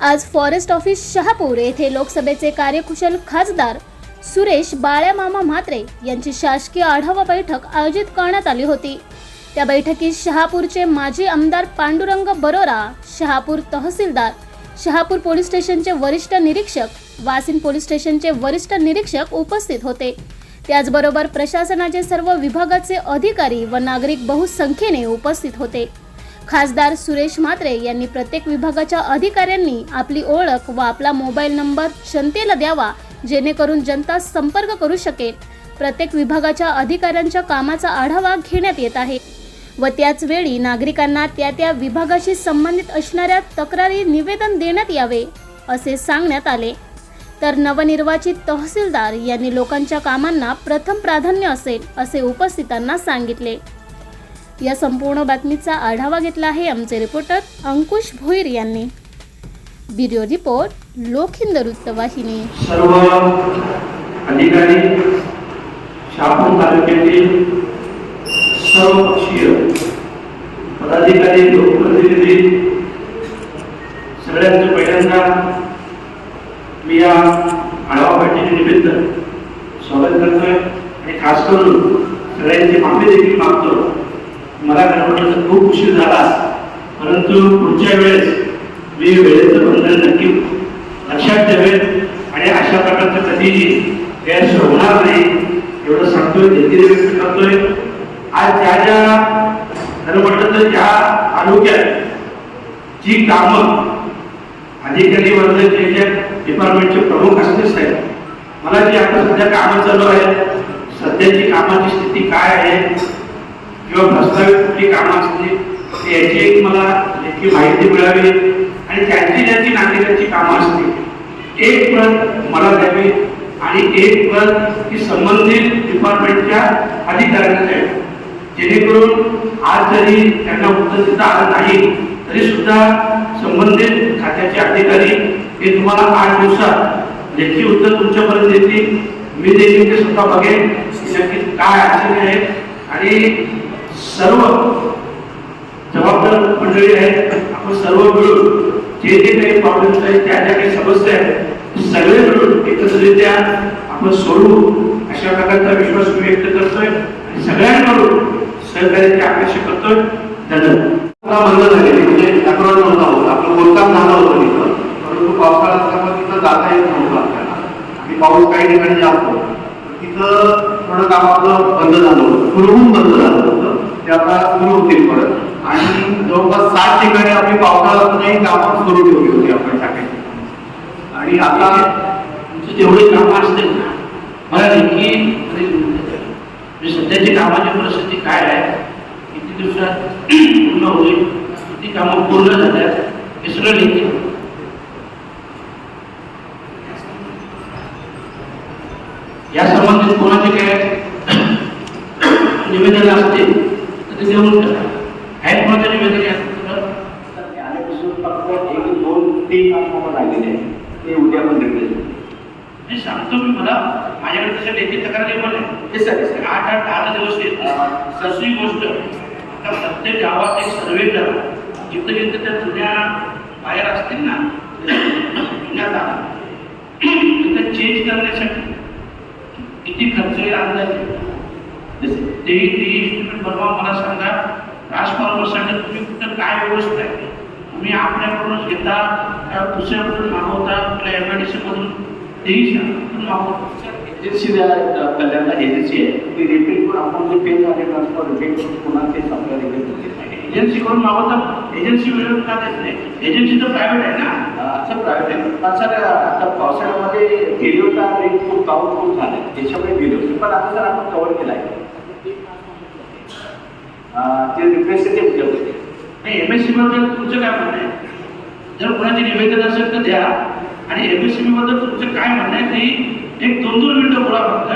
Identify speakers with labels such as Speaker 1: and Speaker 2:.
Speaker 1: आज forest office Shahapur येथे लोकसभेचे कार्यकुशल खासदार सुरेश बाळ्यामामा म्हात्रे यांची शासकीय आढावा बैठक आयोजित करण्यात आली होती. त्या बैठकीत शहापूरचे माजी आमदार पांडुरंग बरोरा शहापूर तहसीलदार शहापूर पोलीस स्टेशनचे वरिष्ठ निरीक्षक वासिन पोलीस स्टेशनचे वरिष्ठ निरीक्षक उपस्थित होते. त्याचबरोबर प्रशासनाचे सर्व विभागाचे अधिकारी व नागरिक बहुसंख्येने उपस्थित होते. खासदार सुरेश म्हात्रे यांनी प्रत्येक विभागाच्या अधिकाऱ्यांनी आपली ओळख व आपला मोबाईल नंबर जनतेला द्यावा जेणेकरून जनता संपर्क करू शकेल. प्रत्येक विभागाच्या अधिकाऱ्यांच्या कामाचा आढावा घेण्यात येत आहे. व त्याच वेळी नागरिकांना त्या त्या विभागाशी संबंधित असणाऱ्या तक्रारी निवेदन देण्यात यावे असे सांगण्यात आले. तर नवनिर्वाचित तहसीलदार यांनी लोकांच्या कामांना प्रथम प्राधान्य असेल असे उपस्थितांना सांगितले. या संपूर्ण बातमीचा आढावा घेतला आहे आमचे रिपोर्टर अंकुश भोईर यांनी. ब्युरो रिपोर्ट लोकहिंद वृत्तवाहिनी.
Speaker 2: सर्व अधिकारी शहापूर तालुक्यातील सर्व पक्षीय पदाधिकारी लोकप्रतिनिधी सगळ्यांचं पहिल्यांदा मी या आढावा बैठकीनिमित्त स्वागत करतोय आणि खास करून सगळ्यांची माफी देखील मागतो. मला गणपतीचा खूप उशीर झाला. परंतु पुढच्या वेळेस मी वेळेचं बंधन नक्की लक्षात ठेवेल आणि अशा प्रकारचं कधीही गैरसोय होणार नाही एवढं सांगतोय धीरे व्यक्त करतोय. आज ज्या ज्या खरं म्हटलं तर ज्या तालुक्यात जी कामं अधिकारी वर्ग जे डिपार्टमेंटचे प्रमुख असतेच साहेब मला जी आता सध्या कामं चालू आहेत सध्याची कामाची स्थिती काय आहे किंवा प्रस्तावित कुठली कामं असतील याची एक मला लेखी माहिती मिळावी आणि त्यांची ज्यांची नागरिकांची कामं असतील एक प्रत मला द्यावी आणि एक प्रत ही संबंधित डिपार्टमेंटच्या अधिकाऱ्यांना द्यावी. जेणेकरून आज जरी त्यांना उत्तर देता आलं नाही तरी सुद्धा संबंधित खात्याचे अधिकारी हे तुम्हाला आठ दिवसात लेखी उत्तर तुमच्यापर्यंत देतील. मी देखील ते स्वतः बघेन नक्की काय अडचणी आहेत आणि सर्व जबाबदार मंडळी आहेत. आपण सर्व मिळून जे जे काही प्रॉब्लेम्स आहेत त्या ज्या काही समस्या आहेत सगळे मिळून एकत्रित्या आपण सोडवू अशा प्रकारचा विश्वास मी व्यक्त करतोय आणि सगळ्यांकडून सहकार्याची अपेक्षा करतोय. धन्यवाद.
Speaker 3: बंद झालेली म्हणजे तक्रार नव्हता होत. आपलं बोलकाम झालं होतं तिथं. परंतु पावसाळा असल्यामुळे तिथं जाता येत नव्हतं आपल्याला. आणि पाऊस काही ठिकाणी जास्त होता तिथं थोडं काम आपलं बंद झालं होतं. सुरळून बंद झालं होतं. ते आता सुरू होतील परत. आणि जवळपास सात ठिकाणी आपली पावसाळ्यातूनही कामं सुरू ठेवली होती आपण टाकायची आणि आता
Speaker 2: तुमचे जेवढे कामं असतील ना मला नेमकी म्हणजे सध्याची कामाची परिस्थिती काय आहे किती दिवसात पूर्ण होईल किती कामं पूर्ण झाल्यात हे सगळं या संबंधित कोणाचे काय निवेदन असतील? ते देऊन आहेत कोणाचे निवेदन या
Speaker 3: आल्यापासून फक्त एक दोन तीन कामं राहिलेले ते उद्या पण रिप्लेस
Speaker 2: मी सांगतो मी मला माझ्याकडे तशा लेखी तक्रारी पण आहे
Speaker 3: सर
Speaker 2: आठ आठ दहा दिवस येत दुसरी गोष्ट आता प्रत्येक गावात एक सर्वे करा जिथं जिथं त्या जुन्या बाहेर असतील ना जुन्या जागा चेंज करण्यासाठी किती खर्च येईल अंदाजे तेही ते बनवा मला सांगा ट्रान्सफॉर्मरसाठी तुम्ही कुठं काय व्यवस्था आहे? तुम्ही आपल्याकडूनच घेता का दुसऱ्याकडून मागवता? कुठल्या एम आय डी मधून? तेही सांगा मागवता?
Speaker 3: एजन्सी कल्याणला एजन्सी आहे ती रिपीट करून आपण जे पे झाले ट्रान्सफर रिपीट करून पुन्हा रिपीट
Speaker 2: एजन्सी करून मागवता? एजन्सी वेळेवर का देत नाही? एजन्सी तर प्रायव्हेट आहे ना?
Speaker 3: असं प्रायव्हेट आहे. पण सर आता पावसाळ्यामध्ये गेली होता रेट खूप पाऊस खूप झाले त्याच्यामुळे गेली होती पण आता सर आपण कव्हर केला आहे ते रिक्वेस्ट ते उद्या होते.
Speaker 2: नाही एम एस सी बद्दल तुमचं काय म्हणणं आहे? जर कोणाचे निवेदन असेल तर द्या. आणि एम एस सी बद्दल तुमचं काय म्हणणं आहे ते एक दोन दोन मिनिटं बोला फक्त.